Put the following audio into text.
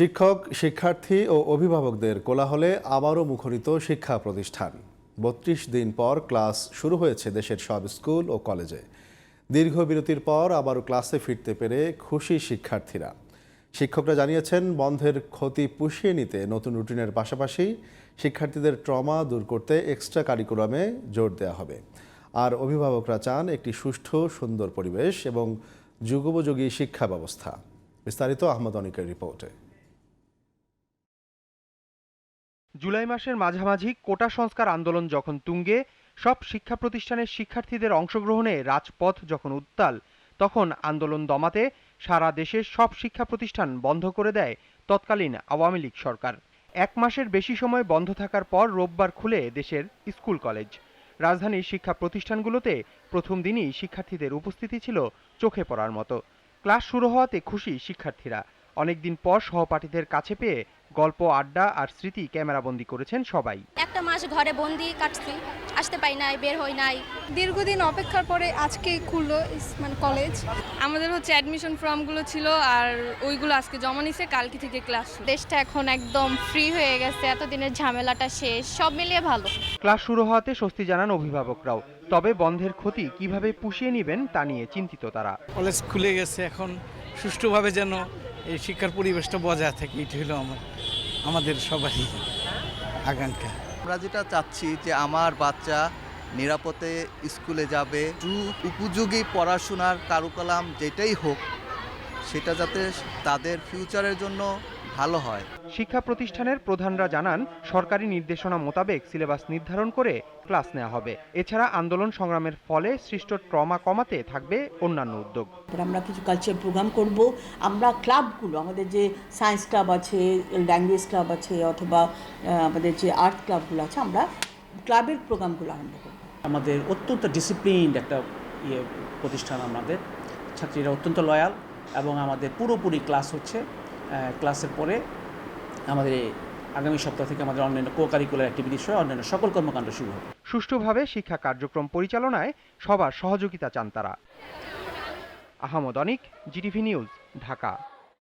শিক্ষক, শিক্ষার্থী ও অভিভাবকদের কোলাহলে আবারও মুখরিত শিক্ষা প্রতিষ্ঠান। বত্রিশ দিন পর ক্লাস শুরু হয়েছে দেশের সব স্কুল ও কলেজে। দীর্ঘ বিরতির পর আবারও ক্লাসে ফিরতে পেরে খুশি শিক্ষার্থীরা। শিক্ষকরা জানিয়েছেন, বন্ধের ক্ষতি পুষিয়ে নিতে নতুন রুটিনের পাশাপাশি শিক্ষার্থীদের ট্রমা দূর করতে এক্সট্রা কারিকুলামে জোর দেওয়া হবে। আর অভিভাবকরা চান একটি সুষ্ঠু, সুন্দর পরিবেশ এবং যুগোপযোগী শিক্ষা ব্যবস্থা। বিস্তারিত আহমদ অনিকের রিপোর্টে। জুলাই মাসের মাঝামাঝি কোটা সংস্কার আন্দোলন যখন তুঙ্গে, সব শিক্ষা প্রতিষ্ঠানের শিক্ষার্থীদের অংশগ্রহণে রাজপথ যখন উত্তাল, তখন আন্দোলন দমাতে সারা দেশের সব শিক্ষা প্রতিষ্ঠান বন্ধ করে দেয় তৎকালীন আওয়ামী লীগ সরকার। এক মাসের বেশি সময় বন্ধ থাকার পর রোববার খুলে দেশের স্কুল কলেজ। রাজধানীর শিক্ষা প্রতিষ্ঠানগুলোতে প্রথম দিনই শিক্ষার্থীদের উপস্থিতি ছিল চোখে পড়ার মতো। ক্লাস শুরু হওয়াতে খুশি শিক্ষার্থীরা। অনেকদিন পর সহপাঠীদের কাছে পেয়ে গল্প আড্ডা আর স্মৃতি ক্যামেরাবন্দি করেছেন সবাই। একটা মাস ঘরে বন্দি কাটছি আসতে পাই নাই বের হই নাই। দীর্ঘদিন অপেক্ষার পরে আজকেই খুললো ইস- মানে কলেজ। আমাদের হচ্ছে অ্যাডমিশন ফর্মগুলো ছিল আর ওইগুলো আজকে জমা নিছে কালকে থেকে ক্লাস দেশটা এখন একদম ফ্রি হয়ে গেছে এতদিনের ঝামেলাটা শেষ সব মিলিয়ে ভালো। ক্লাস শুরু হওয়াতে স্বস্তি জানান অভিভাবকরাও। তবে বন্ধের ক্ষতি কীভাবে পুষিয়ে নেবেন তা নিয়ে চিন্তিত তারা। কলেজ খুলে গেছে এখন সুষ্ঠুভাবে যেন এই শিক্ষার পরিবেশটা বজায় থাকে, এটি হলো আমার, আমাদের সবারই আকাঙ্ক্ষা। আমরা যেটা চাচ্ছি যে আমার বাচ্চা নিরাপদে স্কুলে যাবে উপযোগী পড়াশোনার কারুকলাম যেটাই হোক, সেটা যাতে তাদের ফিউচারের জন্য ভালো হয়। শিক্ষা প্রতিষ্ঠানের প্রধানরা জানান সরকারি নির্দেশনা মোতাবেক সিলেবাস নির্ধারণ করে ক্লাস নেওয়া হবে। এছাড়া আন্দোলন সংগ্রামের ফলে সৃষ্ট ট্রমা কমাতে থাকবে অন্যান্য উদ্যোগ। আমরা কিছু কালচার প্রোগ্রাম করব। আমরা ক্লাবগুলো আমাদের যে সায়েন্স ক্লাব আছে ল্যাঙ্গুয়েজ ক্লাব আছে অথবা আমাদের যে আর্ট ক্লাবগুলো আছে আমরা ক্লাবের প্রোগ্রামগুলো আরম্ভ করব। আমাদের অত্যন্ত ডিসিপ্লিনড একটা ইয়ে প্রতিষ্ঠান আমাদের। ছাত্রীরা অত্যন্ত লয়াল এবং আমাদের পুরোপুরি ক্লাস হচ্ছে ক্লাসের পরে আমাদের আগামী সপ্তাহ থেকে আমাদের অন্যান্য কো কারিকুলার অ্যাক্টিভিটি সহ অন্যান্য সকল কর্মকাণ্ড শুরু হবে। সুষ্ঠুভাবে শিক্ষা কার্যক্রম পরিচালনায় সবার সহযোগিতা চান তারা। Ahmad Anik GTV news Dhaka.